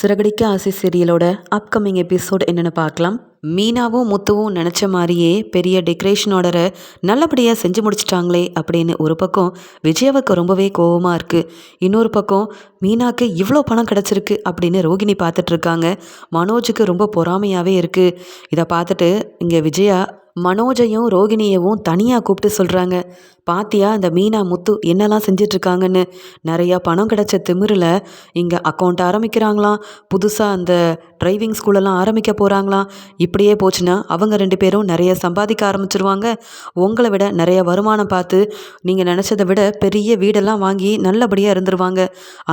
சிறகடிக்க ஆசை சீரியலோட upcoming episode என்னென்னு பார்க்கலாம். மீனாவும் முத்துவும் நினச்ச மாதிரியே பெரிய டெக்கரேஷன் ஆர்டரை நல்லபடியாக செஞ்சு முடிச்சிட்டாங்களே அப்படின்னு ஒரு பக்கம் விஜயாவுக்கு ரொம்பவே கோபமாக இருக்குது இன்னொரு பக்கம் மீனாக்கு இவ்வளோ பணம் கிடச்சிருக்கு அப்படின்னு ரோகிணி பார்த்துட்ருக்காங்க மனோஜுக்கு ரொம்ப பொறாமையாகவே இருக்குது இதை பார்த்துட்டு இங்கே விஜயா மனோஜையும் ரோகிணியவும் தனியாக கூப்பிட்டு சொல்கிறாங்க பாத்தியா இந்த மீனா முத்து என்னெல்லாம் செஞ்சிட்ருக்காங்கன்னு? நிறையா பணம் கிடச்ச திமிரில் இங்கே அக்கௌண்ட் ஆரம்பிக்கிறாங்களாம். புதுசாக அந்த டிரைவிங் ஸ்கூலெல்லாம் ஆரம்பிக்க போகிறாங்களாம் இப்படியே போச்சுன்னா அவங்க ரெண்டு பேரும் நிறைய சம்பாதிக்க ஆரம்பிச்சிருவாங்க. உங்களை விட நிறைய வருமானம் பார்த்து நீங்கள் நினச்சதை விட பெரிய வீடெல்லாம் வாங்கி நல்லபடியாக இருந்துருவாங்க.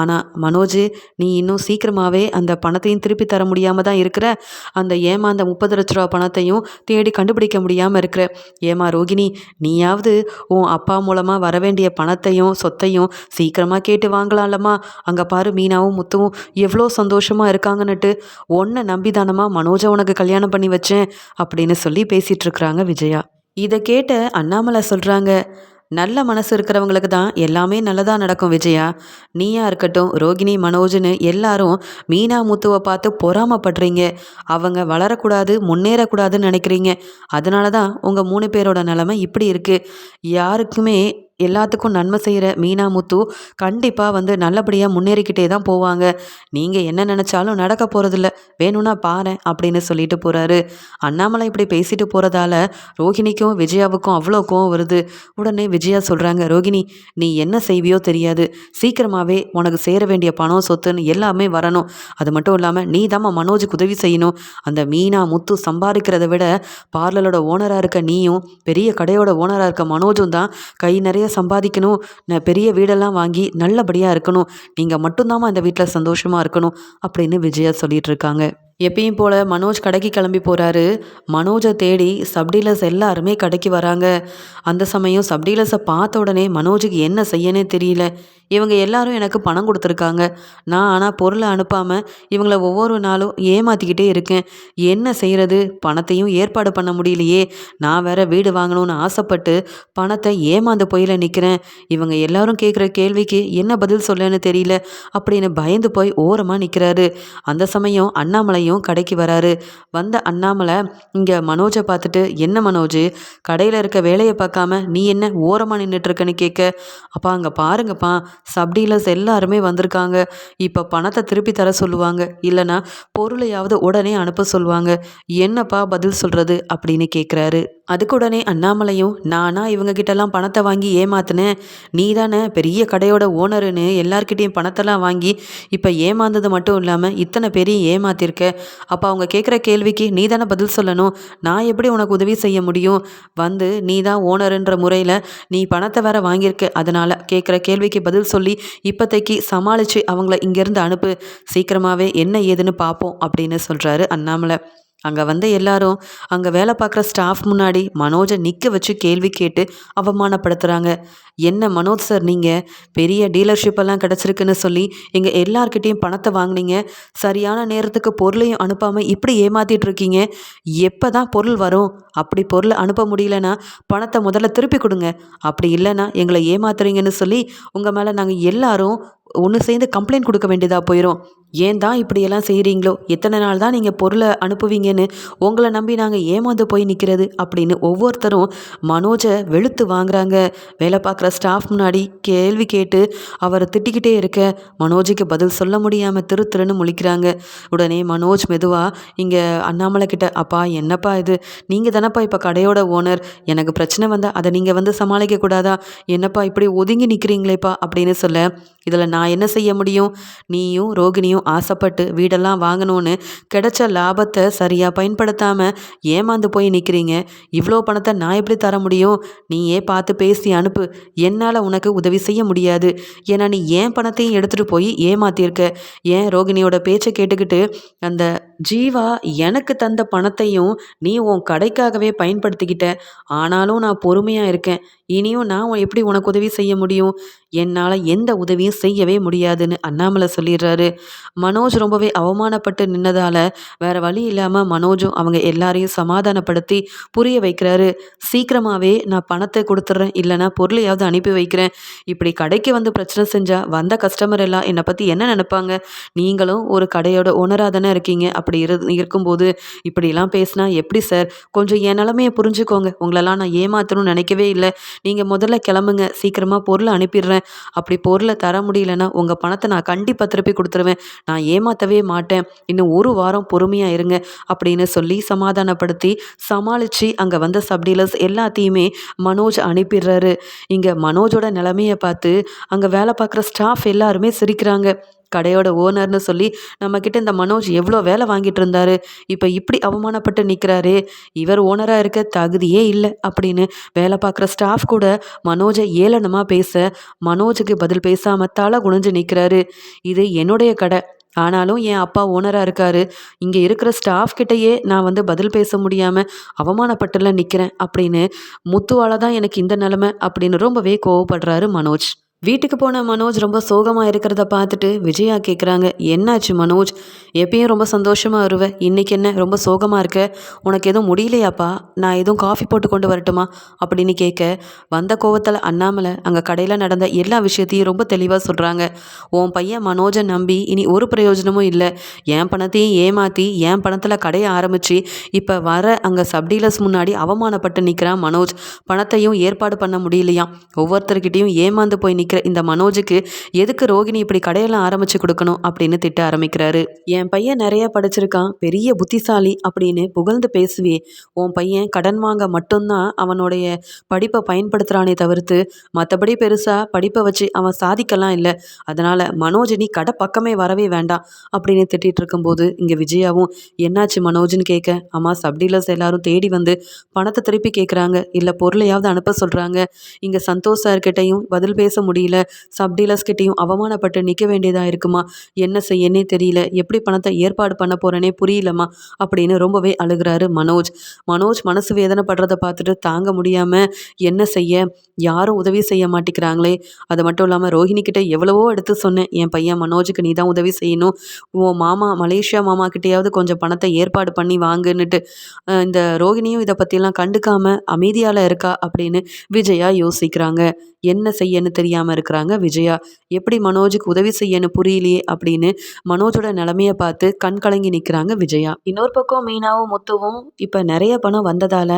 ஆனால் மனோஜ் நீ இன்னும் சீக்கிரமாகவே அந்த பணத்தையும் திருப்பி தர முடியாமல் தான் இருக்கிற. அந்த ஏமாந்த முப்பது லட்ச ரூபா பணத்தையும் தேடி கண்டுபிடிக்க முடியாமல் இருக்கிற. ஏமா ரோகிணி நீயாவது உன் அப்பா மூலமாக வர வேண்டிய பணத்தையும் சொத்தையும் சீக்கிரமாக கேட்டு வாங்கலாம்லம்மா. அங்கே பாரு மீனாவும் முத்துவும் எவ்வளோ சந்தோஷமாக இருக்காங்கன்னுட்டு. ஒன்றை நம்பிதானமா மனோஜை உனக்கு கல்யாணம் பண்ணி வச்சேன் அப்படின்னு சொல்லி பேசிகிட்டு இருக்கிறாங்க விஜயா. இதை கேட்ட அண்ணாமலை சொல்கிறாங்க நல்ல மனசு இருக்கிறவங்களுக்கு தான் எல்லாமே நல்லதாக நடக்கும் விஜயா. நீயா இருக்கட்டும் ரோகிணி மனோஜ்னு எல்லாரும் மீனா முத்துவை பார்த்து பொறாமப்படுறீங்க. அவங்க வளரக்கூடாது முன்னேறக்கூடாதுன்னு நினைக்கிறீங்க. அதனால தான் உங்கள் மூணு பேரோட நிலமை இப்படி இருக்குது யாருக்குமே எல்லாத்துக்கும் நன்மை செய்கிற மீனா முத்து கண்டிப்பாக வந்து நல்லபடியாக முன்னேறிக்கிட்டே தான் போவாங்க. நீங்கள் என்ன நினச்சாலும் நடக்க போகிறதில்ல வேணும்னா பாரு அப்படின்னு சொல்லிட்டு போகிறாரு அண்ணாமலை இப்படி பேசிட்டு போகிறதால ரோஹிணிக்கும் விஜயாவுக்கும் அவ்வளோ கோவம் வருது. உடனே விஜயா சொல்கிறாங்க ரோகிணி நீ என்ன செய்வியோ தெரியாது. சீக்கிரமாகவே உனக்கு சேர வேண்டிய பணம் சொத்துன்னு எல்லாமே வரணும். அது மட்டும் இல்லாமல் நீ தாம்மா மனோஜுக்கு உதவி செய்யணும். அந்த மீனா முத்து சம்பாதிக்கிறத விட பார்லரோட ஓனராக இருக்க நீயும் பெரிய கடையோட ஓனராக இருக்க மனோஜும் தான் கை நிறைய சம்பாதிக்கணும். நான் பெரிய வீடெல்லாம் வாங்கி நல்லபடியாக இருக்கணும். நீங்கள் மட்டும்தாம்மா அந்த வீட்டில் சந்தோஷமாக இருக்கணும். அப்படின்னு விஜயா சொல்லிகிட்டு இருக்காங்க. எப்பயும் போல் மனோஜ் கடைக்கு கிளம்பி போகிறாரு மனோஜை தேடி சப்டீலர்ஸ் எல்லாருமே கடைக்கு வராங்க. அந்த சமயம் சப்டீலர்ஸை பார்த்த உடனே மனோஜுக்கு என்ன செய்யனே தெரியல. இவங்க எல்லாரும் எனக்கு பணம் கொடுத்துருக்காங்க. நான் ஆனால் பொருளை அனுப்பாமல் இவங்கள ஒவ்வொரு நாளும் ஏமாற்றிக்கிட்டே இருக்கேன். என்ன செய்கிறது பணத்தையும் ஏற்பாடு பண்ண முடியலையே. நான் வேற வீடு வாங்கணும்னு ஆசைப்பட்டு பணத்தை ஏமாந்து போயில நிற்கிறேன் இவங்க எல்லாரும் கேட்குற கேள்விக்கு என்ன பதில் சொல்லன்னு தெரியல. அப்படின்னு பயந்து போய் ஓரமாக நிற்கிறாரு அந்த சமயம் அண்ணாமலை மறுபடியும் கடைக்கு வராரு. வந்த அண்ணாமலை இங்கே மனோஜை பார்த்துட்டு என்ன மனோஜ் கடையில் இருக்க வேலையை பார்க்காம நீ என்ன ஓரமாக நின்றுட்டுருக்கன்னு கேட்க? அப்பா அங்கே பாருங்கப்பா சப்டீலர்ஸ் எல்லாருமே வந்திருக்காங்க. இப்போ பணத்தை திருப்பி தர சொல்லுவாங்க. இல்லைனா பொருளையாவது உடனே அனுப்ப சொல்லுவாங்க. என்னப்பா பதில் சொல்கிறது அப்படின்னு கேட்குறாரு அதுக்கு உடனே அண்ணாமலையும் நானா இவங்க கிட்டலாம் பணத்தை வாங்கி ஏமாத்தினேன். நீ தானே பெரிய கடையோட ஓனருன்னு எல்லார்கிட்டேயும் பணத்தெல்லாம் வாங்கி இப்போ ஏமாந்தது மட்டும் இல்லாமல் இத்தனை பேரையும் ஏமாத்திருக்க. அப்போ அவங்க கேட்குற கேள்விக்கு நீ தானே பதில் சொல்லணும். நான் எப்படி உனக்கு உதவி செய்ய முடியும்? வந்து நீ தான் ஓனருன்ற முறையில் நீ பணத்தை வேற வாங்கியிருக்க. அதனால் கேட்குற கேள்விக்கு பதில் சொல்லி இப்போதைக்கு சமாளித்து அவங்கள இங்கேருந்து அனுப்பு. சீக்கிரமாகவே என்ன ஏதுன்னு பார்ப்போம் அப்படின்னு சொல்கிறாரு அண்ணாமலை. அங்கே வந்த எல்லாரும் அங்கே வேலை பார்க்குற ஸ்டாஃப் முன்னாடி மனோஜை நிற்க வச்சு கேள்வி கேட்டு அவமானப்படுத்துகிறாங்க என்ன மனோஜ் சார் நீங்கள் பெரிய டீலர்ஷிப் எல்லாம் கிடச்சிருக்குன்னு சொல்லி எங்கள் எல்லார்கிட்டேயும் பணத்தை வாங்கினீங்க. சரியான நேரத்துக்கு பொருளையும் அனுப்பாமல் இப்படி ஏமாற்றிட்டு இருக்கீங்க. எப்போ தான் பொருள் வரும்? அப்படி பொருளை அனுப்ப முடியலன்னா பணத்தை முதல்ல திருப்பி கொடுங்க. அப்படி இல்லைன்னா எங்களை ஏமாத்துறீங்கன்னு சொல்லி உங்கள் மேலே நாங்கள் எல்லாரும் ஒன்று சேர்ந்து கம்ப்ளைண்ட் கொடுக்க வேண்டியதாக போயிடும் ஏன் தான் இப்படியெல்லாம் செய்கிறீங்களோ எத்தனை நாள் தான் நீங்கள் பொருளை அனுப்புவீங்கன்னு உங்களை நம்பி நாங்கள் ஏமாந்து போய் நிற்கிறது அப்படின்னு ஒவ்வொருத்தரும் மனோஜை வெளுத்து வாங்குறாங்க. வேலை பார்க்குற ஸ்டாஃப் முன்னாடி கேள்வி கேட்டு அவரை திட்டிக்கிட்டே இருக்க மனோஜுக்கு பதில் சொல்ல முடியாமல் திரு திருன்னு முழிக்கிறாங்க. உடனே மனோஜ் மெதுவாக இங்கே அண்ணாமலை கிட்ட அப்பா என்னப்பா இது? நீங்கள் தானப்பா இப்போ கடையோட ஓனர் எனக்கு பிரச்சனை வந்தால் அதை நீங்கள் வந்து சமாளிக்கக்கூடாதா என்னப்பா இப்படி ஒதுங்கி நிற்கிறீங்களேப்பா அப்படின்னு சொல்ல இதில் நான் என்ன செய்ய முடியும்? நீயும் ரோகிணியும் ஆசைப்பட்டு வீடெல்லாம் வாங்கணும்னு கிடைச்ச லாபத்தை சரியாக பயன்படுத்தாமல் ஏமாந்து போய் நிற்கிறீங்க இவ்வளோ பணத்தை நான் எப்படி தர முடியும்? நீயே பார்த்து பேசி அனுப்பு. என்னால் உனக்கு உதவி செய்ய முடியாது. ஏன்னா நீ ஏன் பணத்தையும் எடுத்துகிட்டு போய் ஏமாத்தியிருக்க? ஏன் ரோகிணியோட பேச்சை கேட்டுக்கிட்டு அந்த ஜீவா எனக்கு தந்த பணத்தையும் நீ உன் கடைக்காகவே பயன்படுத்திக்கிட்ட? ஆனாலும் நான் பொறுமையாக இருக்கேன். இனியும் நான் எப்படி உனக்கு உதவி செய்ய முடியும்? என்னால் எந்த உதவியும் செய்யவே முடியாதுன்னு அண்ணாமலை சொல்லிடுறாரு. மனோஜ் ரொம்பவே அவமானப்பட்டு நின்னதால் வேற வழி இல்லாமல் மனோஜும் அவங்க எல்லாரையும் சமாதானப்படுத்தி புரிய வைக்கிறாரு. சீக்கிரமாகவே நான் பணத்தை கொடுத்துட்றேன் இல்லைனா பொருளையாவது அனுப்பி வைக்கிறேன். இப்படி கடைக்கு வந்து பிரச்சனை செஞ்சால் வந்த கஸ்டமர் எல்லாம் என்னை பற்றி என்ன நினைப்பாங்க? நீங்களும் ஒரு கடையோட ஓனராக தானே இருக்கீங்க. அப்படி இரு இருக்கும்போது இப்படிலாம் பேசினா எப்படி சார் கொஞ்சம் என் நிலமையை புரிஞ்சுக்கோங்க. உங்களெல்லாம் நான் ஏமாற்றணும்னு நினைக்கவே இல்லை. நீங்கள் முதல்ல கிளம்புங்க. சீக்கிரமாக பொருளை அனுப்பிடுறேன். அப்படி பொருளை தர முடியலன்னா உங்கள் பணத்தை நான் கண்டிப்பாக திருப்பி கொடுத்துருவேன். நான் ஏமாற்றவே மாட்டேன். இன்னும் ஒரு வாரம் பொறுமையாக இருங்க அப்படின்னு சொல்லி சமாதானப்படுத்தி சமாளித்து அங்கே வந்த சப்டீலர்ஸ் எல்லாத்தையுமே மனோஜ் அனுப்பிடுறாரு. இங்கே மனோஜோட நிலமையை பார்த்து அங்கே வேலை பார்க்குற ஸ்டாஃப் எல்லாருமே சிரிக்கிறாங்க. கடையோட ஓனர்னு சொல்லி நம்மக்கிட்ட இந்த மனோஜ் எவ்வளோ வேலை வாங்கிட்டு இருந்தாரு? இப்போ இப்படி அவமானப்பட்டு நிற்கிறாரு இவர் ஓனராக இருக்க தகுதியே இல்லை அப்படின்னு வேலை பார்க்குற ஸ்டாஃப் கூட மனோஜை ஏளனமாக பேச மனோஜுக்கு பதில் பேசாம தலை குனிஞ்சு நிற்கிறாரு இது என்னுடைய கடை. ஆனாலும் என் அப்பா ஓனராக இருக்காரு. இங்கே இருக்கிற ஸ்டாஃப் கிட்டேயே நான் வந்து பதில் பேச முடியாமல் அவமானப்பட்டுல நிற்கிறேன் அப்படின்னு முத்துவால தான் எனக்கு இந்த நிலமை அப்படின்னு ரொம்பவே கோவப்படுறாரு மனோஜ். வீட்டுக்கு போன மனோஜ் ரொம்ப சோகமாக இருக்கிறத பார்த்துட்டு விஜயா கேட்குறாங்க என்னாச்சு மனோஜ்? எப்பயும் ரொம்ப சந்தோஷமாக வருவேன் இன்றைக்கி என்ன? ரொம்ப சோகமாக இருக்க? உனக்கு எதுவும் முடியலையாப்பா? நான் எதுவும் காஃபி போட்டு கொண்டு வரட்டுமா? அப்படின்னு கேட்க வந்த கோவத்தில் அண்ணாமலை அங்கே கடையில் நடந்த எல்லா விஷயத்தையும் ரொம்ப தெளிவாக சொல்கிறாங்க உன் பையன் மனோஜை நம்பி இனி ஒரு பிரயோஜனமும் இல்லை. என் பணத்தையும் ஏமாற்றி என் பணத்தில் கடையை ஆரம்பித்து இப்போ வர அங்கே சப்டீலர்ஸ் முன்னாடி அவமானப்பட்டு நிற்கிறான் மனோஜ். பணத்தையும் ஏற்பாடு பண்ண முடியலையாம். ஒவ்வொருத்தர்கிட்டையும் ஏமாந்து போய் நிற்கிற இந்த மனோஜுக்கு எதுக்கு ரோகிணி இப்படி கடையெல்லாம் ஆரம்பிச்சு கொடுக்கணும் அப்படின்னு திட்ட ஆரம்பிக்கிறாரு. என் பையன் நிறைய படிச்சிருக்கான் பெரிய புத்திசாலி அப்படின்னு புகழ்ந்து பேசுவே. உன் பையன் கடன் வாங்க மட்டும்தான் அவனுடைய படிப்பை பயன்படுத்துகிறானே தவிர்த்து மற்றபடி பெருசாக படிப்பை வச்சு அவன் சாதிக்கலாம் இல்லை. அதனால் மனோஜ் நீ கடை பக்கமே வரவே வேண்டாம் அப்படின்னு திட்டிகிட்டு இருக்கும்போது இங்கே விஜயாவும் என்னாச்சு மனோஜ்னு கேட்க அம்மா சப்டீலர்ஸ் எல்லாரும் தேடி வந்து பணத்தை திருப்பி கேட்குறாங்க இல்லை பொருளையாவது அனுப்ப சொல்கிறாங்க இங்கே சந்தோஷ் சார்கிட்டையும் பதில் பேச முடியும் முடியல. சப்டீலர்ஸ் கிட்டேயும் அவமானப்பட்டு நிற்க வேண்டியதாக இருக்குமா? என்ன செய்யனே தெரியல. எப்படி பணத்தை ஏற்பாடு பண்ண போகிறேனே புரியலம்மா அப்படின்னு ரொம்பவே அழுகிறாரு மனோஜ். மனோஜ் மனசு வேதனைப்படுறத பார்த்துட்டு தாங்க முடியாமல் என்ன செய்ய? யாரும் உதவி செய்ய மாட்டேங்கிறாங்களே. அது மட்டும் இல்லாமல் ரோஹிணி எவ்வளவோ எடுத்து சொன்னேன். என் பையன் மனோஜுக்கு நீ தான் உதவி செய்யணும். உன் மாமா மலேசியா மாமா கிட்டேயாவது கொஞ்சம் பணத்தை ஏற்பாடு பண்ணி வாங்குன்னுட்டு இந்த ரோஹிணியும் இதை பற்றிலாம் கண்டுக்காமல் அமைதியால் இருக்கா? அப்படின்னு விஜயா யோசிக்கிறாங்க. என்ன செய்யன்னு தெரியாமல் இருக்கிறாங்க. விஜயா எப்படி மனோஜுக்கு உதவி செய்யணும் புரியலையே அப்படின்னு மனோஜோட நிலமையை பார்த்து கண் கலங்கி நிற்கிறாங்க விஜயா. இன்னொரு பக்கம் மீனாவும் முத்துவும் இப்போ நிறைய பணம் வந்ததால்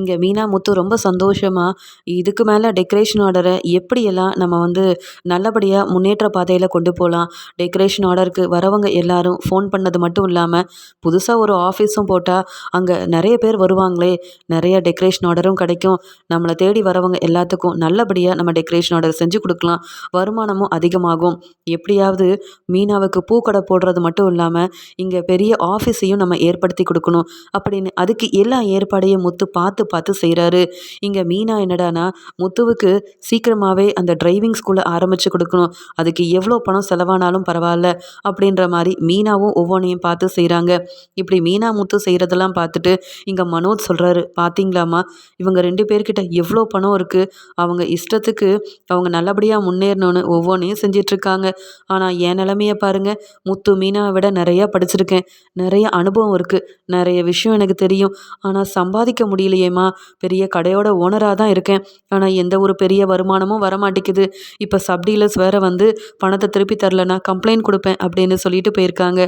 இங்கே மீனா முத்து ரொம்ப சந்தோஷமாக இதுக்கு மேலே டெக்கரேஷன் ஆர்டரை எப்படியெல்லாம் நம்ம வந்து நல்லபடியாக முன்னேற்ற பாதையில் கொண்டு போகலாம் டெக்கரேஷன் ஆர்டருக்கு வரவங்க எல்லாரும் ஃபோன் பண்ணது மட்டும் இல்லாமல் புதுசாக ஒரு ஆஃபீஸும் போட்டால் அங்கே நிறைய பேர் வருவாங்களே. நிறைய டெக்கரேஷன் ஆர்டரும் கிடைக்கும். நம்மளை தேடி வரவங்க எல்லாத்துக்கும் நல்லபடியாக நம்ம டெக்கரேஷன் ஆர்டர் செஞ்சு கொடுக்கலாம். வருமானமும் அதிகமாகும். எப்படியாவது மீனாவுக்கு பூக்கடை போடுறது மட்டும் இல்லாமல் இங்கே பெரிய ஆஃபீஸையும் நம்ம ஏற்படுத்தி கொடுக்கணும். அப்படின்னு அதுக்கு எல்லா ஏற்பாடையும் முத்து பார்த்து பார்த்து செய்கிறாரு இங்கே மீனா என்னடானா முத்துவுக்கு சீக்கிரமாகவே அந்த டிரைவிங் ஸ்கூலை ஆரம்பித்து கொடுக்கணும். அதுக்கு எவ்வளோ பணம் செலவானாலும் பரவாயில்ல அப்படின்ற மாதிரி மீனாவும் ஒவ்வொன்றையும் பார்த்து செய்கிறாங்க இப்படி மீனா முத்து செய்கிறதெல்லாம் பார்த்துட்டு இங்கே மனோஜ் சொல்கிறாரு பார்த்தீங்களாம்மா இவங்க ரெண்டு பேர்கிட்ட எவ்வளோ பணம் இருக்குது அவங்க இஷ்டத்துக்கு அவங்க நல்ல நல்லபடியாக முன்னேறணும்னு ஒவ்வொன்றையும் செஞ்சிட்ருக்காங்க. ஆனால் என் நிலமைய பாருங்கள் முத்து மீனாவை விட நிறையா படிச்சிருக்கேன். நிறைய அனுபவம் இருக்குது நிறைய விஷயம் எனக்கு தெரியும். ஆனால் சம்பாதிக்க முடியலையேம்மா. பெரிய கடையோட ஓனராக தான் இருக்கேன். ஆனால் எந்த ஒரு பெரிய வருமானமும் வர மாட்டேங்குது இப்போ சப்டீலர்ஸ் வேறு வந்து பணத்தை திருப்பி தரலனா கம்ப்ளைண்ட் கொடுப்பேன் அப்படின்னு சொல்லிட்டு போயிருக்காங்க.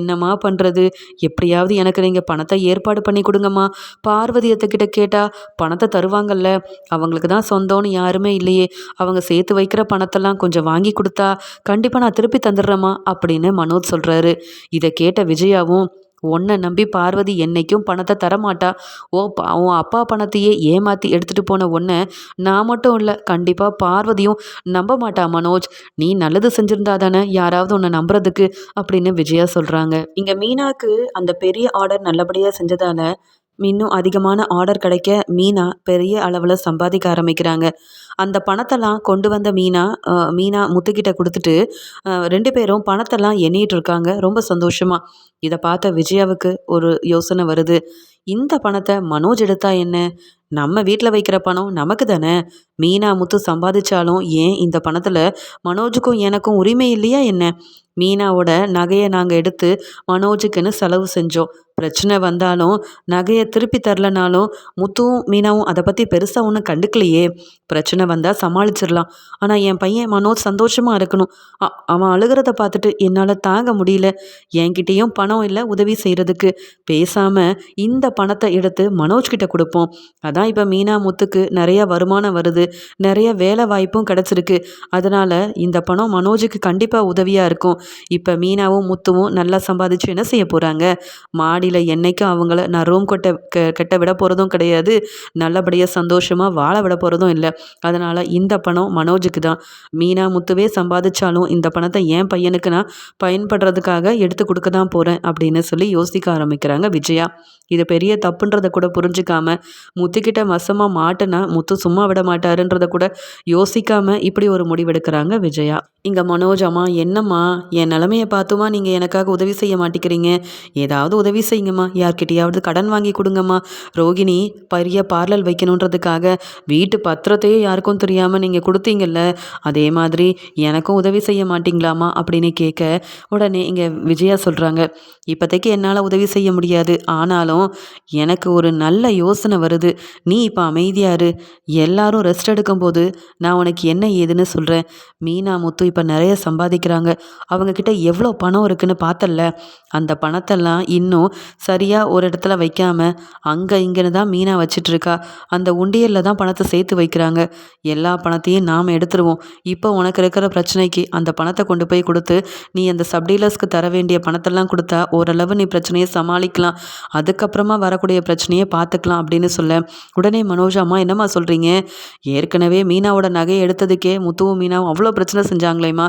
என்னம்மா பண்ணுறது எப்படியாவது எனக்கு நீங்கள் பணத்தை ஏற்பாடு பண்ணி கொடுங்கம்மா. பார்வதியத்துக்கிட்ட கேட்டால் பணத்தை தருவாங்கல்ல. அவங்களுக்கு தான் சொந்தம்னு யாருமே இல்லையே. அவங்க சேர்த்து வைக்கிற பணத்தெல்லாம் கொஞ்சம் வாங்கி கொடுத்தா கண்டிப்பாக நான் திருப்பி தந்துடுறேம்மா அப்படின்னு மனோஜ் சொல்கிறாரு இதை கேட்ட விஜயாவும் உன்னை நம்பி பார்வதி என்னைக்கும் பணத்தை தரமாட்டா. ஓ உன் அப்பா பணத்தையே ஏமாற்றி எடுத்துகிட்டு போன உன்னை நான் மட்டும் இல்லை கண்டிப்பாக பார்வதியும் நம்ப மாட்டா மனோஜ். நீ நல்லது செஞ்சுருந்தா தானே யாராவது உன்னை நம்புறதுக்கு? அப்படின்னு விஜயா சொல்கிறாங்க இங்கே மீனாக்கு அந்த பெரிய ஆர்டர் நல்லபடியாக செஞ்சதால் இன்னும் அதிகமான ஆர்டர் கிடைக்க மீனா பெரிய அளவில் சம்பாதிக்க ஆரம்பிக்கிறாங்க. அந்த பணத்தெல்லாம் கொண்டு வந்த மீனா மீனா முத்துக்கிட்ட கொடுத்துட்டு ரெண்டு பேரும் பணத்தெல்லாம் எண்ணிட்டு இருக்காங்க. ரொம்ப சந்தோஷமாக இதை பார்த்த விஜயாவுக்கு ஒரு யோசனை வருது. இந்த பணத்தை மனோஜ் எடுத்தா என்ன? நம்ம வீட்டில் வைக்கிற பணம் நமக்கு தானே? மீனா முத்து சம்பாதிச்சாலும் ஏன் இந்த பணத்தில் மனோஜுக்கும் எனக்கும் உரிமை இல்லையா என்ன? மீனாவோட நகையை நாங்கள் எடுத்து மனோஜுக்குன்னு செலவு செஞ்சோம். பிரச்சனை வந்தாலும் நகையை திருப்பி தரலனாலும் முத்துவும் மீனாவும் அதை பற்றி பெருசாக ஒன்றும் கண்டுக்கலையே. பிரச்சனை வந்தால் சமாளிச்சிடலாம் ஆனால் என் பையன் மனோஜ் சந்தோஷமாக இருக்கணும். அ- அவன் அழுகிறத பார்த்துட்டு என்னால் தாங்க முடியல. என்கிட்டேயும் பணம் இல்லை உதவி செய்கிறதுக்கு பேசாமல் இந்த பணத்தை எடுத்து மனோஜ்கிட்ட கொடுப்போம். அதான் இப்போ மீனா முத்துக்கு நிறைய வருமானம் வருது. நிறைய வேலை வாய்ப்பும் கிடச்சிருக்கு. அதனால் இந்த பணம் மனோஜுக்கு கண்டிப்பாக உதவியாக இருக்கும். இப்போ மீனாவும் முத்துவும் நல்லா சம்பாதிச்சு என்ன செய்ய போகிறாங்க மாடியில் என்னைக்கும் அவங்கள நான் ரூம் கொட்ட க கெட்ட விட போகிறதும் கிடையாது. நல்லபடியாக சந்தோஷமாக வாழ விட போகிறதும் இல்லை. அதனால் இந்த பணம் மனோஜுக்கு தான். மீனா முத்துவே சம்பாதிச்சாலும் இந்த பணத்தை என் பையனுக்கு நான் பயன்படுறதுக்காக எடுத்து கொடுக்க தான் போகிறேன் அப்படின்னு சொல்லி யோசிக்க ஆரம்பிக்கிறாங்க விஜயா. இது பெரிய தப்புன்றதை கூட புரிஞ்சுக்காம முத்துக்கிட்ட மசமாக மாட்டுனா முத்து சும்மா விட மாட்டாருன்றதை கூட யோசிக்காம இப்படி ஒரு முடிவெடுக்கிறாங்க விஜயா. இங்கே மனோஜ் அம்மா என்னம்மா? என் நிலமையை பார்த்துமா நீங்கள் எனக்காக உதவி செய்ய மாட்டேங்கிறீங்க? ஏதாவது உதவி செய்யுங்கம்மா. யார்கிட்டயாவது கடன் வாங்கி கொடுங்கம்மா. ரோகிணி பெரிய பார்லர் வைக்கணுன்றதுக்காக வீட்டு பத்திரத்தையே யாருக்கும் தெரியாமல் நீங்கள் கொடுத்தீங்கல்ல? அதே மாதிரி எனக்கும் உதவி செய்ய மாட்டீங்களாமா அப்படின்னு கேட்க உடனே இங்கே விஜயா சொல்கிறாங்க இப்போதைக்கு என்னால் உதவி செய்ய முடியாது. ஆனாலும் எனக்கு ஒரு நல்ல யோசனை வருது. நீ இப்போ அமைதியாரு எல்லாரும் ரெஸ்ட் எடுக்கும்போது நான் உனக்கு என்ன ஏதுன்னு சொல்கிறேன் மீனா முத்து இப்போ நிறைய சம்பாதிக்கிறாங்க. அவங்கக்கிட்ட எவ்வளோ பணம் இருக்குன்னு பார்த்தல்ல. அந்த பணத்தெல்லாம் இன்னும் சரியாக ஒரு இடத்துல வைக்காமல் அங்கே இங்கேன்னு தான் மீனா வச்சிட்ருக்கா அந்த உண்டியலில் தான் பணத்தை சேர்த்து வைக்கிறாங்க. எல்லா பணத்தையும் நாம் எடுத்துருவோம். இப்போ உனக்கு இருக்கிற பிரச்சனைக்கு அந்த பணத்தை கொண்டு போய் கொடுத்து நீ அந்த சப்டீலர்ஸ்க்கு தர வேண்டிய பணத்தெல்லாம் கொடுத்தா ஓரளவு நீ பிரச்சனையை சமாளிக்கலாம். அதுக்கப்புறமா வரக்கூடிய பிரச்சனையை பார்த்துக்கலாம் அப்படின்னு சொல்ல உடனே மனோஜ் அம்மா என்னம்மா சொல்கிறீங்க ஏற்கனவே மீனாவோட நகையை எடுத்ததுக்கே முத்துவும் மீனாவும் அவ்வளோ பிரச்சனை செஞ்சாங்களேம்மா.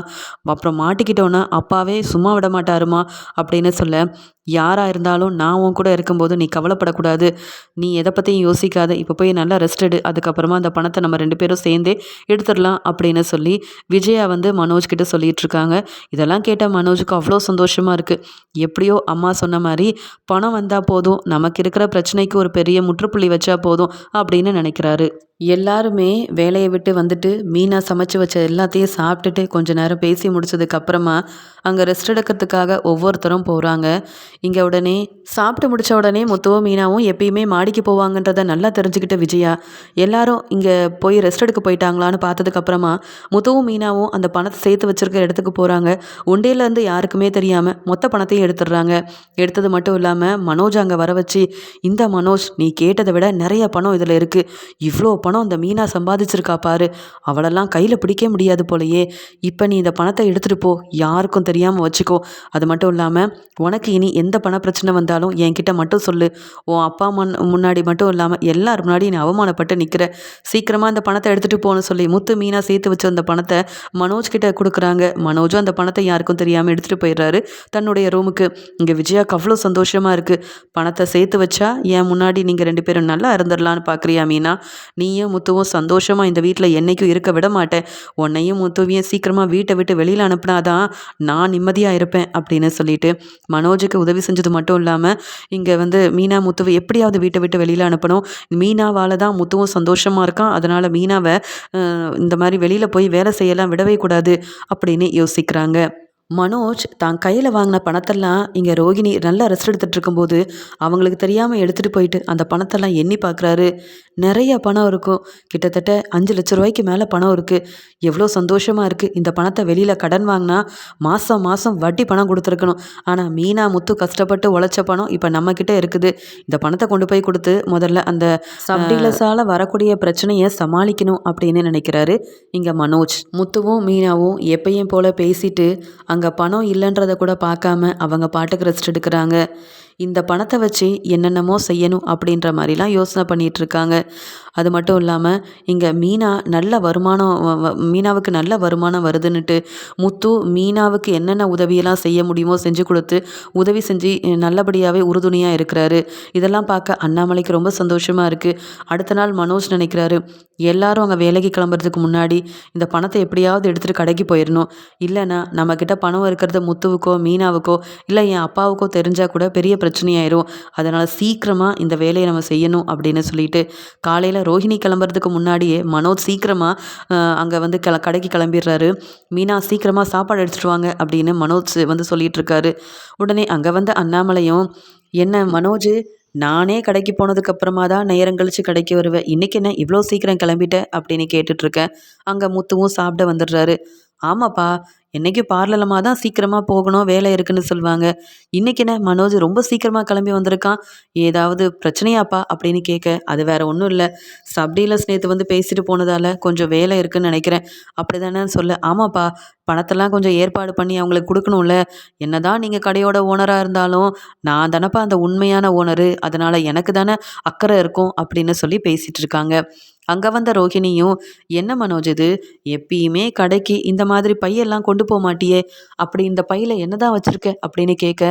அப்புறம் மாட்டிக்கிட்டோன்னா அப்பாவே சும்மா விட மாட்டாருமா? அப்படின்னு சொல்ல யாராக இருந்தாலும் நான் உன் கூட இருக்கும்போது நீ கவலைப்படக்கூடாது. நீ எதை பற்றியும் யோசிக்காத. இப்போ போய் நல்லா ரெஸ்ட் எடு. அதுக்கப்புறமா அந்த பணத்தை நம்ம ரெண்டு பேரும் சேர்ந்தே எடுத்துடலாம் அப்படின்னு சொல்லி விஜயா வந்து மனோஜ் கிட்ட சொல்லிட்டு இருக்காங்க இதெல்லாம் கேட்ட மனோஜுக்கு அவ்வளோ சந்தோஷமாக இருக்குது எப்படியோ அம்மா சொன்ன மாதிரி பணம் வந்தால் போதும். நமக்கு இருக்கிற பிரச்சனைக்கு ஒரு பெரிய முற்றுப்புள்ளி வச்சா போதும் அப்படின்னு நினைக்கிறாரு. எல்லாருமே வேலையை விட்டு வந்துட்டு மீனா சமைச்சு வச்ச எல்லாத்தையும் சாப்பிட்டுட்டு கொஞ்ச நேரம் பேசி முடிச்சதுக்கப்புறமா அங்கே ரெஸ்ட் எடுக்கிறதுக்காக ஒவ்வொருத்தரும் போகிறாங்க இங்கே உடனே சாப்பிட்டு முடிச்ச உடனே முத்துவும் மீனாவும் எப்பயுமே மாடிக்கு போவாங்கன்றதை நல்லா தெரிஞ்சுக்கிட்ட விஜயா எல்லாரும் இங்கே போய் ரெஸ்ட் எடுக்க போயிட்டாங்களான்னு பார்த்ததுக்கப்புறமா முத்துவும் மீனாவும் அந்த பணத்தை சேர்த்து வச்சுருக்க இடத்துக்கு போகிறாங்க உண்டையிலேருந்து யாருக்குமே தெரியாமல் மொத்த பணத்தையும் எடுத்துடுறாங்க. எடுத்தது மட்டும் இல்லாமல் மனோஜ் அங்கே வர வச்சு இந்த மனோஜ் நீ கேட்டதை விட நிறைய பணம் இதில் இருக்குது இவ்வளோ பணம் அந்த மீனா சம்பாதிச்சிருக்கா பாரு. அவளெல்லாம் கையில் பிடிக்க முடியாது போலையே. இப்போ நீ இந்த பணத்தை எடுத்துகிட்டு போ. யாருக்கும் தெரியாமல் வச்சுக்கோ. அது மட்டும் இல்லாமல் உனக்கு இனி எந்த பண பிரச்சனை வந்தாலும் என்கிட்ட மட்டும் சொல்லு. உன் அப்பா மண் முன்னாடி மட்டும் இல்லாமல் எல்லார் முன்னாடி நீ அவமானப்பட்டு நிற்கிற சீக்கிரமாக அந்த பணத்தை எடுத்துகிட்டு போகணும்னு சொல்லி முத்து மீனா சேர்த்து வச்ச அந்த பணத்தை மனோஜ் கிட்ட கொடுக்குறாங்க. மனோஜும் அந்த பணத்தை யாருக்கும் தெரியாமல் எடுத்துகிட்டு போயிடுறாரு. தன்னுடைய ரூமுக்கு. இங்கே விஜயாக்கு அவ்வளோ சந்தோஷமாக இருக்குது பணத்தை சேர்த்து வச்சா என் முன்னாடி நீங்கள் ரெண்டு பேரும் நல்லா இருந்துடலான்னு பார்க்குறியா மீனா? நீயும் முத்துவும் சந்தோஷமாக இந்த வீட்டில் என்னைக்கும் இருக்க விட மாட்டேன். உன்னையும் முத்துவையும் சீக்கிரமாக வீட்டை விட்டு வெளியில் அனுப்புனாதான் நான் நிம்மதியாக இருப்பேன் அப்படின்னு சொல்லிட்டு மனோஜுக்கு உதவி செஞ்சது மட்டும் இல்லாமல் இங்கே வந்து மீனா முத்துவை எப்படியாவது வீட்டை விட்டு வெளியில் அனுப்பணும். மீனாவால் தான் முத்துவும் சந்தோஷமாக இருக்கான். அதனால் மீனாவை இந்த மாதிரி வெளியில் போய் வேலை செய்யலாம் விடவே கூடாது அப்படின்னு யோசிக்கிறாங்க. மனோஜ் தான் கையில் வாங்கின பணத்தெல்லாம் இங்கே ரோகிணி நல்லா ரெஸ்ட் எடுத்துகிட்டு இருக்கும்போது அவங்களுக்கு தெரியாமல் எடுத்துகிட்டு போயிட்டு அந்த பணத்தெல்லாம் எண்ணி பார்க்குறாரு நிறைய பணம் இருக்கும். கிட்டத்தட்ட அஞ்சு லட்ச ரூபாய்க்கு மேலே பணம் இருக்குது எவ்வளோ சந்தோஷமாக இருக்குது இந்த பணத்தை வெளியில் கடன் வாங்கினா மாதம் மாதம் வட்டி பணம் கொடுத்துருக்கணும். ஆனால் மீனா முத்து கஷ்டப்பட்டு உழைச்ச பணம் இப்போ நம்மக்கிட்ட இருக்குது. இந்த பணத்தை கொண்டு போய் கொடுத்து முதல்ல அந்த சப்டீலஸால் வரக்கூடிய பிரச்சனையை சமாளிக்கணும் அப்படின்னு நினைக்கிறாரு இங்கே மனோஜ். முத்துவும் மீனாவும் எப்பயும் போல் பேசிட்டு அங்கே அங்கே பணம் இல்லைன்றதை கூட பார்க்காம அவங்க பாட்டுக்கு ரெஸ்ட் எடுக்கிறாங்க. இந்த பணத்தை வச்சு என்னென்னமோ செய்யணும் அப்படின்ற மாதிரிலாம் யோசனை பண்ணிகிட்ருக்காங்க. இருக்காங்க அது மட்டும் இல்லாமல் இங்கே மீனா நல்ல வருமானம் வ- மீனாவுக்கு நல்ல வருமானம் வருதுன்னுட்டு முத்து மீனாவுக்கு என்னென்ன உதவியெல்லாம் செய்ய முடியுமோ செஞ்சு கொடுத்து உதவி செஞ்சு நல்லபடியாகவே உறுதுணையாக இருக்கிறாரு. இதெல்லாம் பார்க்க அண்ணாமலைக்கு ரொம்ப சந்தோஷமாக இருக்குது அடுத்த நாள் மனோஜ் நினைக்கிறாரு எல்லாரும் அங்கே வேலைக்கு கிளம்புறதுக்கு முன்னாடி இந்த பணத்தை எப்படியாவது எடுத்துகிட்டு கடைக்கு போயிடணும் இல்லைன்னா நம்மக்கிட்ட பணம் இருக்கிறது முத்துவுக்கோ மீனாவுக்கோ இல்லை என் அப்பாவுக்கோ தெரிஞ்சால் கூட பெரிய பிரச்சனை பிரச்சனையாயிரும். அதனால் சீக்கிரமாக இந்த வேலையை நம்ம செய்யணும் அப்படின்னு சொல்லிட்டு காலையில் ரோஹிணி கிளம்புறதுக்கு முன்னாடியே மனோஜ் சீக்கிரமாக அங்கே வந்து கிள கடைக்கு கிளம்பிடுறாரு. மீனா சீக்கிரமாக சாப்பாடு எடுத்துகிட்டு வாங்க அப்படின்னு மனோஜ் வந்து சொல்லிட்டு இருக்காரு. உடனே அங்கே வந்த அண்ணாமலையும் என்ன மனோஜ் நானே கடைக்கு போனதுக்கப்புறமா தான் நேரம் கழித்து கடைக்கு வருவேன் இன்றைக்கி என்ன இவ்வளோ சீக்கிரம் கிளம்பிட்டேன் அப்படின்னு கேட்டுட்ருக்கேன் அங்கே முத்துவும் சாப்பிட வந்துடுறாரு. ஆமாப்பா என்னைக்கு பார்லலமாக தான் சீக்கிரமாக போகணும் வேலை இருக்குன்னு சொல்லுவாங்க இன்றைக்கி என்ன? மனோஜ் ரொம்ப சீக்கிரமாக கிளம்பி வந்திருக்கான். ஏதாவது பிரச்சனையாப்பா? அப்படின்னு கேட்க அது வேற ஒன்றும் இல்லை. சப்டீலர்ஸ் நேற்று வந்து பேசிட்டு போனதால கொஞ்சம் வேலை இருக்குன்னு நினைக்கிறேன். அப்படி தானே சொல்ல ஆமாப்பா. பணத்தெல்லாம் கொஞ்சம் ஏற்பாடு பண்ணி அவங்களுக்கு கொடுக்கணும்ல. என்னதான் நீங்கள் கடையோட ஓனராக இருந்தாலும் நான் தானப்பா அந்த உண்மையான ஓனரு. அதனால் எனக்கு தானே அக்கறை இருக்கும் அப்படின்னு சொல்லி பேசிகிட்டு இருக்காங்க. அங்கே வந்த ரோஹிணியும் என்ன மனோஜ் இது? எப்பயுமே கடைக்கு இந்த மாதிரி பையெல்லாம் கொண்டு போக மாட்டியே. அப்படி இந்த பையில் என்னதான் வச்சுருக்க? அப்படின்னு கேட்க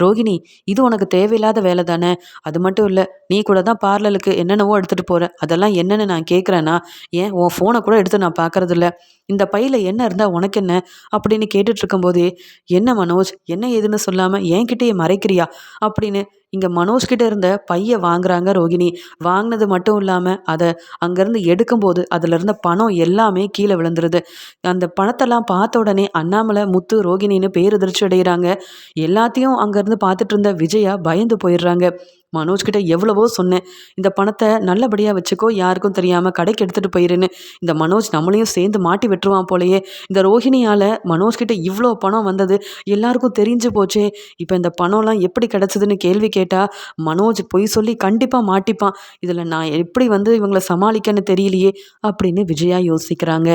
ரோஹிணி இது உனக்கு தேவையில்லாத வேலை தானே? அது மட்டும் இல்லை நீ கூட தான் பார்லருக்கு என்னென்னவோ எடுத்துகிட்டு போகிற அதெல்லாம் என்னென்னு நான் கேட்குறேன்னா ஏன் உன் ஃபோனை கூட எடுத்து நான் பார்க்குறதில்ல இந்த பையில் என்ன இருந்தால் உனக்கு என்ன? அப்படின்னு கேட்டுட்டு இருக்கும்போதே என்ன மனோஜ்? என்ன ஏதுன்னு சொல்லாமல் என்கிட்டயே மறைக்கிறியா? அப்படின்னு இங்கே மனோஜ்கிட்ட இருந்த பையை வாங்குறாங்க ரோகிணி. வாங்கினது மட்டும் இல்லாமல் அதை அங்கேருந்து எடுக்கும்போது அதில் இருந்த பணம் எல்லாமே கீழே விழுந்துருது. அந்த பணத்தெல்லாம் பார்த்த உடனே அண்ணாமலை முத்து ரோகிணின்னு பேரதிர்ச்சி அடைகிறாங்க எல்லாத்தையும் அங்கேருந்து பார்த்துட்டு இருந்த விஜயா பயந்து போயிடுறாங்க. மனோஜ்கிட்ட எவ்வளவோ சொன்னேன். இந்த பணத்தை நல்லபடியாக வச்சுக்கோ யாருக்கும் தெரியாமல் கடைக்கு எடுத்துகிட்டு போயிருன்னு. இந்த மனோஜ் நம்மளையும் சேர்ந்து மாட்டி விட்டுருவான் போலயே. இந்த ரோஹிணியால் மனோஜ்கிட்ட இவ்வளோ பணம் வந்தது எல்லாருக்கும் தெரிஞ்சு போச்சே. இப்போ இந்த பணம்லாம் எப்படி கிடச்சிதுன்னு கேள்வி கேட்டால் மனோஜ் பொய் சொல்லி கண்டிப்பாக மாட்டிப்பான். இதில் நான் எப்படி வந்து இவங்களை சமாளிக்கன்னு தெரியலையே அப்படின்னு விஜயா யோசிக்கிறாங்க.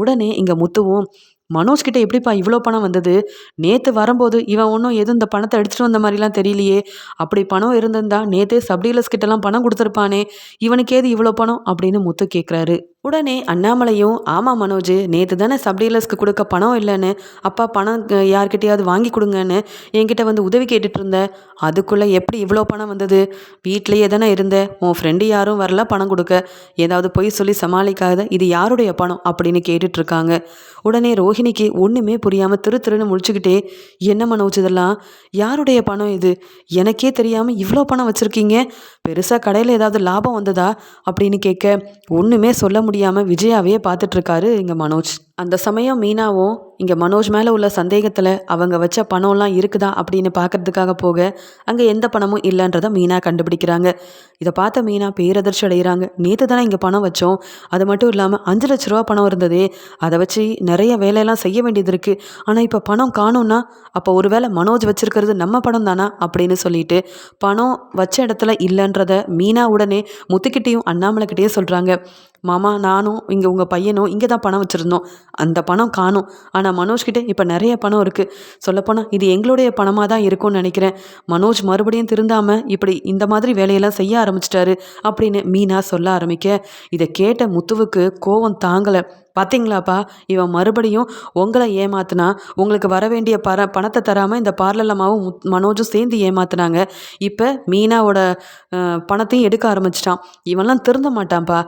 உடனே இங்கே முத்துவும் மனோஜ் கிட்ட எப்படிப்பா இவ்வளோ பணம் வந்தது? நேற்று வரும்போது இவன் ஒன்றும் எதுவும் இந்த பணத்தை எடுத்துகிட்டு வந்த மாதிரிலாம் தெரியலையே. அப்படி பணம் இருந்திருந்தா நேற்றே சப்டீலர்ஸ் கிட்டலாம் பணம் கொடுத்துருப்பானே. இவனுக்கு ஏது இவ்வளோ பணம்? அப்படின்னு முத்து கேட்குறாரு உடனே அண்ணாமலையும் ஆமாம் மனோஜ் நேற்று தானே சப்டீலர்ஸ்க்கு கொடுக்க பணம் இல்லைன்னு அப்பா பணம் யார்கிட்டயாவது வாங்கி கொடுங்கன்னு என்கிட்ட வந்து உதவி கேட்டுட்டு இருந்த. அதுக்குள்ளே எப்படி இவ்வளோ பணம் வந்தது? வீட்லேயே தானே இருந்த. உன் ஃப்ரெண்டு யாரும் வரல பணம் கொடுக்க. ஏதாவது பொய் சொல்லி சமாளிக்காத. இது யாருடைய பணம்? அப்படின்னு கேட்டுட்ருக்காங்க உடனே ரோஹிணிக்கு ஒன்றுமே புரியாமல் திரு திருன்னு முடிச்சுக்கிட்டே என்ன மனோஜ் இதெல்லாம்? யாருடைய பணம் இது? எனக்கே தெரியாமல் இவ்வளோ பணம் வச்சுருக்கீங்க. பெருசாக கடையில் ஏதாவது லாபம் வந்ததா? அப்படின்னு கேட்க ஒன்றுமே சொல்ல முடியாமல் விஜயாவே பார்த்துட்ருக்காரு இங்கே மனோஜ். அந்த சமயம் மீனாவும் இங்கே மனோஜ் மேலே உள்ள சந்தேகத்தில் அவங்க வச்ச பணம்லாம் இருக்குதா? அப்படின்னு பார்க்கறதுக்காக போக அங்கே எந்த பணமும் இல்லைன்றதை மீனா கண்டுபிடிக்கிறாங்க. இதை பார்த்த மீனா பேரதிர்ச்சி அடைகிறாங்க. நேற்று தானே இங்கே பணம் வச்சோம். அது மட்டும் இல்லாமல் அஞ்சு லட்ச ரூபா பணம் இருந்ததே. அதை வச்சு நிறைய வேலையெல்லாம் செய்ய வேண்டியது இருக்குது ஆனால் இப்போ பணம் காணும்னா அப்போ ஒருவேளை மனோஜ் வச்சிருக்கிறது நம்ம பணம் தானா? அப்படின்னு சொல்லிட்டு பணம் வச்ச இடத்துல இல்லைன்றத மீனா உடனே முத்துக்கிட்டேயும் அண்ணாமலைக்கிட்டேயும் சொல்கிறாங்க மாமா நானும் இங்கே உங்கள் பையனும் இங்கே தான் பணம் வச்சுருந்தோம். அந்த பணம் காணும். ஆனால் மனோஜ்கிட்ட இப்போ நிறைய பணம் இருக்குது சொல்லப்போனால் இது எங்களுடைய பணமாக தான் இருக்கும்னு நினைக்கிறேன். மனோஜ் மறுபடியும் திருந்தாமல் இப்படி இந்த மாதிரி வேலையெல்லாம் செய்ய ஆரம்பிச்சிட்டாரு அப்படின்னு மீனா சொல்ல ஆரம்பிக்க. இதை கேட்ட முத்துவுக்கு கோவம் தாங்கலை. பார்த்தீங்களாப்பா இவன் மறுபடியும் உங்களை ஏமாத்தினா உங்களுக்கு வர வேண்டிய பர பணத்தை தராமல் இந்த பார்லலமாவும் மனோஜும் சேர்ந்து ஏமாத்தினாங்க. இப்போ மீனாவோட பணத்தையும் எடுக்க ஆரம்பிச்சிட்டான். இவன்லாம் திருந்த மாட்டான்ப்பா.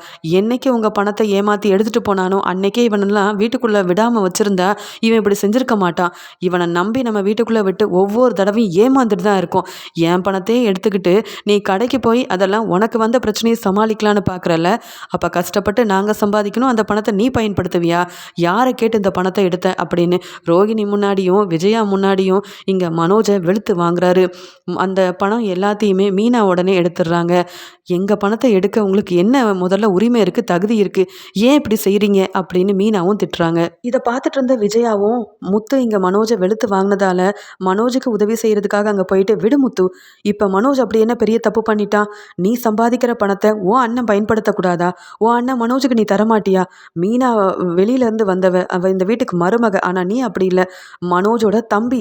என்னைக்கு உங்கள் பணத்தை ஏமாற்றி எடுத்துகிட்டு போனானோ அன்னைக்கே இவனெல்லாம் வீட்டுக்குள்ளே விடாமல் வச்சுருந்தா இவன் இப்படி செஞ்சுருக்க மாட்டான். இவனை நம்பி நம்ம வீட்டுக்குள்ளே விட்டு ஒவ்வொரு தடவையும் ஏமாந்துட்டு தான் இருக்கும். என் பணத்தையும் எடுத்துக்கிட்டு நீ கடைக்கு போய் அதெல்லாம் உனக்கு வந்த பிரச்சனையை சமாளிக்கலான்னு பார்க்குறல்ல அப்போ கஷ்டப்பட்டு நாங்கள் சம்பாதிக்கணும் அந்த பணத்தை நீ பயன்படுத்த பயன்படுத்துவியா யாரை கேட்டு இந்த பணத்தை எடுத்த? அப்படின்னு ரோகிணி முன்னாடியும் விஜயா முன்னாடியும் இங்கே மனோஜை வெளுத்து வாங்குறாரு. அந்த பணம் எல்லாத்தையுமே மீனா உடனே எடுத்துடுறாங்க. எங்கள் பணத்தை எடுக்க உங்களுக்கு என்ன முதல்ல உரிமை இருக்குது தகுதி இருக்குது ஏன் இப்படி செய்கிறீங்க அப்படின்னு மீனாவும் திட்டுறாங்க. இதை பார்த்துட்டு இருந்த விஜயாவும் முத்து இங்கே மனோஜை வெளுத்து வாங்கினதால மனோஜுக்கு உதவி செய்கிறதுக்காக அங்கே போயிட்டு விடு முத்து இப்போ மனோஜ் அப்படி என்ன பெரிய தப்பு பண்ணிட்டான்? நீ சம்பாதிக்கிற பணத்தை ஓ அண்ணன் பயன்படுத்தக்கூடாதா? ஓ அண்ணன் மனோஜுக்கு நீ தரமாட்டியா? மீனா வெளியிலேருந்து வந்தவ அவள் இந்த வீட்டுக்கு மருமக. ஆனால் நீ அப்படி இல்லை. மனோஜோட தம்பி.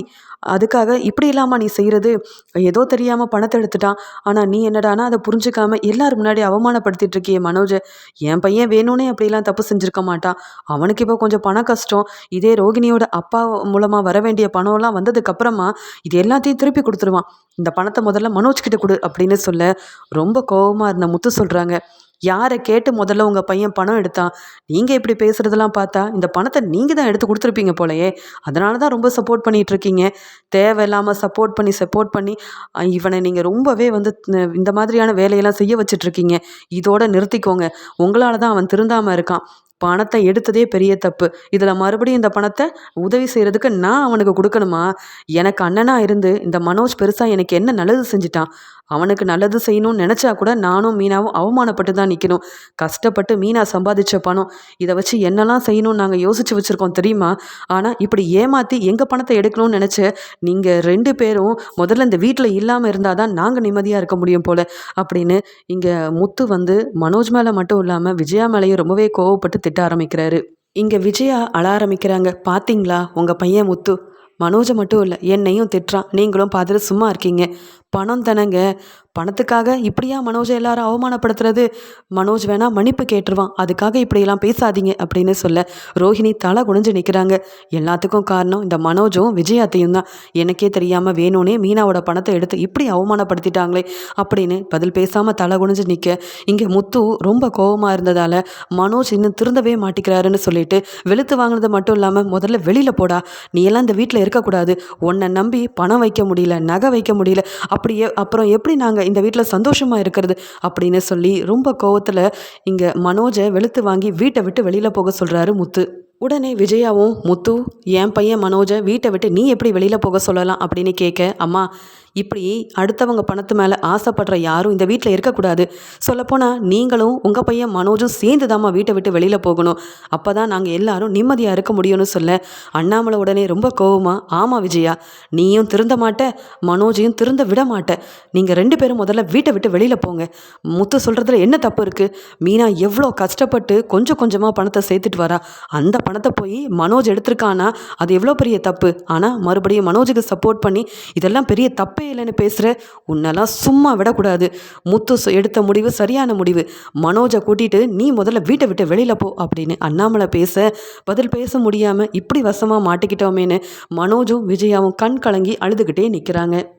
அதுக்காக இப்படி இல்லாமல் நீ செய்கிறது ஏதோ தெரியாமல் பணத்தை எடுத்துட்டான். ஆனால் நீ என்னடானா அதை புரிஞ்சுக்காம எல்லாரும் முன்னாடி அவமானப்படுத்திட்டு இருக்கியே மனோஜை. என் பையன் வேணும்னே அப்படிலாம் தப்பு செஞ்சுருக்க மாட்டான். அவனுக்கு இப்போ கொஞ்சம் பண கஷ்டம். இதே ரோகிணியோட அப்பா மூலமாக வர வேண்டிய பணம்லாம் வந்ததுக்கப்புறமா இது எல்லாத்தையும் திருப்பி கொடுத்துருவான். இந்த பணத்தை முதல்ல மனோஜ் கிட்ட கொடு அப்படின்னு சொல்ல ரொம்ப கோபமாக இருந்த முத்து சொல்கிறாங்க யாரை கேட்டு முதல்ல உங்கள் பையன் பணம் எடுத்தான் நீங்கள் இப்படி பேசுகிறதெல்லாம் பார்த்தா இந்த பணத்தை நீங்கள் தான் எடுத்து கொடுத்துருப்பீங்க போலயே. அதனால தான் ரொம்ப சப்போர்ட் பண்ணிகிட்ருக்கீங்க தேவையில்லாமல் சப்போர்ட் பண்ணி சப்போர்ட் பண்ணி இவனை நீங்கள் ரொம்பவே வந்து இந்த மாதிரியான வேலையெல்லாம் செய்ய வச்சிட்ருக்கீங்க இதோட நிறுத்திக்கோங்க. உங்களால் தான் அவன் திருந்தாமல் இருக்கான். பணத்தை எடுத்ததே பெரிய தப்பு. இதில் மறுபடியும் இந்த பணத்தை உதவி செய்கிறதுக்கு நான் அவனுக்கு கொடுக்கணுமா? எனக்கு அண்ணனாக இருந்து இந்த மனோஜ் பெருசாக எனக்கு என்ன நல்லது செஞ்சிட்டான்? அவனுக்கு நல்லது செய்யணும்னு நினச்சா கூட நானும் மீனாவும் அவமானப்பட்டு தான் நிற்கணும் கஷ்டப்பட்டு மீனா சம்பாதிச்ச பணம் இதை வச்சு என்னெல்லாம் செய்யணும்னு நாங்கள் யோசித்து வச்சுருக்கோம் தெரியுமா? ஆனால் இப்படி ஏமாற்றி எங்கள் பணத்தை எடுக்கணும்னு நினச்ச நீங்கள் ரெண்டு பேரும் முதல்ல இந்த வீட்டில் இல்லாமல் இருந்தால் தான் நாங்கள் நிம்மதியாக இருக்க முடியும் போல். அப்படின்னு இங்கே முத்து வந்து மனோஜ் மேலே மட்டும் இல்லாமல் விஜயா மேலேயும் ரொம்பவே கோவப்பட்டு திட்ட ஆரம்பிக்கிறாரு. இங்கே விஜயா அழ ஆரம்பிக்கிறாங்க. பார்த்தீங்களா உங்கள் பையன் முத்து. மனோஜை மட்டும் இல்லை என்னையும் திட்டுறான். நீங்களும் பார்த்துட்டு சும்மா இருக்கீங்க. பணம் தானங்க? பணத்துக்காக இப்படியா மனோஜை எல்லாரும் அவமானப்படுத்துறது? மனோஜ் வேணா மன்னிப்பு கேட்டுருவான். அதுக்காக இப்படியெல்லாம் பேசாதீங்க அப்படின்னு சொல்ல ரோஹிணி தலை குனிஞ்சு நிற்கிறாங்க எல்லாத்துக்கும் காரணம் இந்த மனோஜும் விஜயாத்தையும் தான். எனக்கே தெரியாமல் வேணும்னே மீனாவோட பணத்தை எடுத்து இப்படி அவமானப்படுத்திட்டாங்களே அப்படின்னு பதில் பேசாமல் தலை குனிஞ்சு நிற்க இங்கே முத்து ரொம்ப கோவமாக இருந்ததால் மனோஜ் இன்னும் திருந்தவே மாட்டிக்கிறாருன்னு சொல்லிட்டு வெளுத்து வாங்கினது மட்டும் இல்லாமல் முதல்ல வெளியில் போடா. நீ எல்லாம் இந்த வீட்டில் இருக்கக்கூடாது. உன்னை நம்பி பணம் வைக்க முடியல நகை வைக்க முடியல. அப்படியே அப்புறம் எப்படி நாங்கள் இந்த வீட்டில் சந்தோஷமாக இருக்கிறது அப்படின்னு சொல்லி ரொம்ப கோவத்தில் இங்கே மனோஜை வெளுத்து வாங்கி வீட்டை விட்டு வெளியில் போக சொல்கிறாரு முத்து. உடனே விஜயாவும் முத்து என் பையன் மனோஜை வீட்டை விட்டு நீ எப்படி வெளியில் போக சொல்லலாம்? அப்படின்னு கேட்க அம்மா இப்படி அடுத்தவங்க பணத்து மேலே ஆசைப்படுற யாரும் இந்த வீட்டில் இருக்கக்கூடாது. சொல்லப்போனால் நீங்களும் உங்கள் பையன் மனோஜும் சேர்ந்து தாம்மா வீட்டை விட்டு வெளியில் போகணும். அப்போ தான் நாங்கள் எல்லாரும் நிம்மதியாக இருக்க முடியும்னு சொல்ல. அண்ணாமலை உடனே ரொம்ப கோவமா ஆமாம் விஜயா நீயும் திருந்த மாட்ட மனோஜையும் திருந்த விட மாட்ட. நீங்கள் ரெண்டு பேரும் முதல்ல வீட்டை விட்டு வெளியில் போங்க. முத்து சொல்கிறதுல என்ன தப்பு இருக்குது மீனா எவ்வளோ கஷ்டப்பட்டு கொஞ்சம் கொஞ்சமாக பணத்தை சேர்த்துட்டு வரா. அந்த பணத்தை போய் மனோஜ் எடுத்திருக்கானா? அது எவ்வளோ பெரிய தப்பு. ஆனால் மறுபடியும் மனோஜுக்கு சப்போர்ட் பண்ணி இதெல்லாம் பெரிய தப்பு இல்லைன்னு பேசுகிற உன்னெல்லாம் சும்மா விடக்கூடாது. முத்து எடுத்த முடிவு சரியான முடிவு. மனோஜை கூட்டிட்டு நீ முதல்ல வீட்டை விட்டு வெளியில் போ அப்படின்னு அண்ணாமலை பேச பதில் பேச முடியாமல் இப்படி வசமாக மாட்டிக்கிட்டோமேன்னு மனோஜும் விஜயாவும் கண் கலங்கி அழுதுகிட்டே நிற்கிறாங்க